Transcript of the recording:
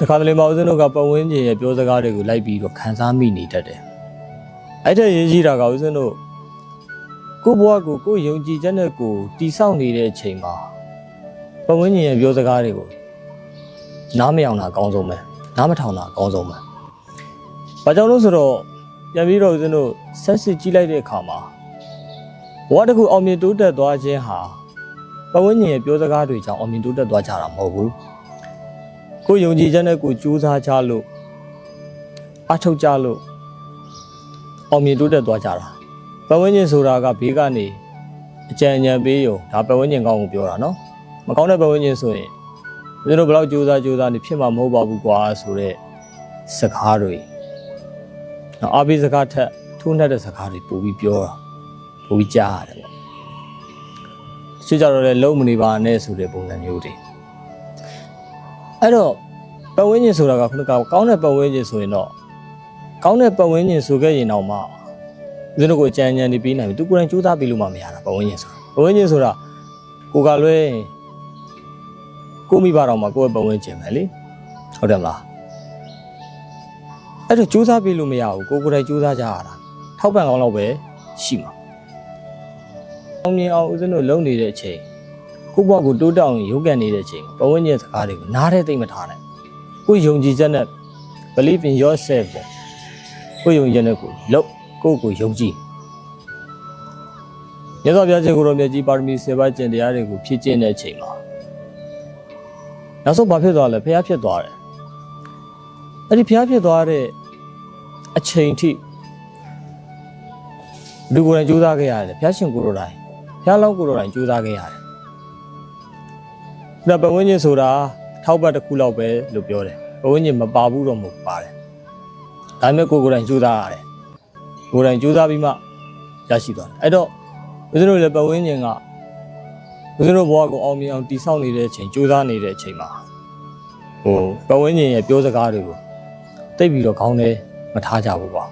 တခါတလေမှဦးဇင်းတို့ကပတ်ဝန်းကျင်ရဲ့ပြောစကားတွေကိုလိုက်ပြီးတော့ခံစားမိနေတတ်တယ်အဲ့တဲ့ရေးကြီးတာကဦးဇင်းတို့ကိုယ့်ဘဝကိုကိုယ့်ယုံကြည်ချက်နဲ့ကိုယ်တည်ဆောက်နေတဲ့အချိန်မှာပတ်ဝန်းကျင်ရဲ့ပြောစကားတွေကိုနားမယောင်တာအကောင်းဆုံးပဲနားမထောင်တာအကောင်းဆုံးပဲဘာကြောင့်လို့ဆိုတော့ပြန်ပြီးတော့ဦးဇင်းတို့ဆက်စစ်ကြည့်လိုက်တဲ့အခါမှာဘဝတစ်ခုအောင်မြင်တိုးတက်သွားခြင်းဟာပတ်ဝန်းကျင်ရဲ့ပြောစကားတွေကြောင့်အောင်မြင်တိုးတက်သွားကြတာမဟုတ်ဘူး ကိုယ်ယုံကြည်ချက်နဲ့ကိုယ်ကြိုးစားကြလို့အထုတ်ကြလို့အောင်မြင်တိုးတက်သွားကြတာပတ်ဝန်းကျင်ဆိုတာကဘေးကနေအကြံဉာဏ်ပေးရုံဒါပတ်ဝန်းကျင်ကောင်းကိုပြောတာနော်မကောင်းတဲ့ပတ်ဝန်းကျင်ဆိုရင်ကျွန်တော်တို့ဘယ်လောက်ကြိုးစားကြိုးစားနေဖြစ်မှာမဟုတ်ပါဘူးကွာဆိုတော့စကားတွေနော်အဘိစကားထက်ထိုးနှက်တဲ့စကားတွေပို့ပြီးပြောတာပို့ပြီးကြားရတယ်ပေါ့ရှင်းကြတော့လေလုံးမနေပါနဲ့ဆိုတဲ့ပုံစံမျိုးတွေအဲ့တော့ ပတ်ဝန်းကျင်ဆိုတာကခုနကကောင်းတဲ့ပတ်ဝန်းကျင်ဆိုရင်တော့ကောင်းတဲ့ပတ်ဝန်းကျင်ဆိုခဲ့ရင်တော့မှဦးဇင်းတို့ကိုအကြံဉာဏ်တွေပေးနိုင်ပြီသူကိုယ်တိုင်စူးစမ်းပြီးလို့မှမရတာပတ်ဝန်းကျင်ဆိုတာပတ်ဝန်းကျင်ဆိုတာကိုကလွဲရင်ကိုမိဘတော်မှာကိုယ့်ရဲ့ပတ်ဝန်းကျင်ပဲလေဟုတ်တယ်မလားအဲ့တော့စူးစမ်းပြီးလို့မရဘူးကိုကိုယ်တိုင်စူးစမ်းကြရတာထောက်ပံ့ကောင်းတော့ပဲရှိမှာအောင်မြင်အောင်ဦးဇင်းတို့လုပ်နေတဲ့အချိန်ကိုယ့်ဘဝကိုတိုးတက်အောင်ရုပ်ကန်နေတဲ့အချိန်မှာပတ်ဝန်းကျင်စကားတွေကိုနားထဲသိမ့်မထားနဲ့ ကိုယ်ယုံကြည်ချက်နဲ့ believe in yourself ပေါ့ကိုယ်ယုံကြည်ချက်နဲ့ကိုယ်လုပ်ကိုယ့်ကိုယ်ယုံကြည်မြတ်စွာဘုရားရှင်ကိုယ်တော်မြတ်ကြီးပါရမီ7ပါးကျင့်တရားတွေကိုဖြည့်ကျင့်တဲ့အချိန်မှာနောက်ဆုံးဘာဖြစ်သွားလဲဘုရားဖြစ်သွားတယ်အဲ့ဒီဘုရားဖြစ်သွားတဲ့အချိန်ထိလူကိုယ်တိုင်ကြိုးစားခဲ့ရတယ်ဘုရားရှင်ကိုယ်တော်တိုင်ဘုရားလောင်းကိုယ်တော်တိုင်ကြိုးစားခဲ့ရတယ်ဒါပတ်ဝန်းကျင်ဆိုတာ ထောက်ပတ်တစ်ခုလောက်ပဲလို့ပြောတယ်ပတ်ဝန်းကျင်မပါဘူးတော့မဟုတ်ပါတယ်ဒါပေမဲ့ကိုယ်ကိုယ်တိုင်ကြိုးစားရတယ်ကိုယ်တိုင်ကြိုးစားပြီးမှရရှိသွားတယ်အဲ့တော့ဦးဇင်းတို့လည်းပတ်ဝန်းကျင်ကဦးဇင်းတို့ဘဝကိုအောင်မြင်အောင်တည်ဆောက်နေတဲ့အချိန်ကြိုးစားနေတဲ့အချိန်မှာဟိုပတ်ဝန်းကျင်ရဲ့ပြောစကားတွေကိုတိတ်ပြီးတော့ခေါင်းထဲမထားကြဘူးပေါ့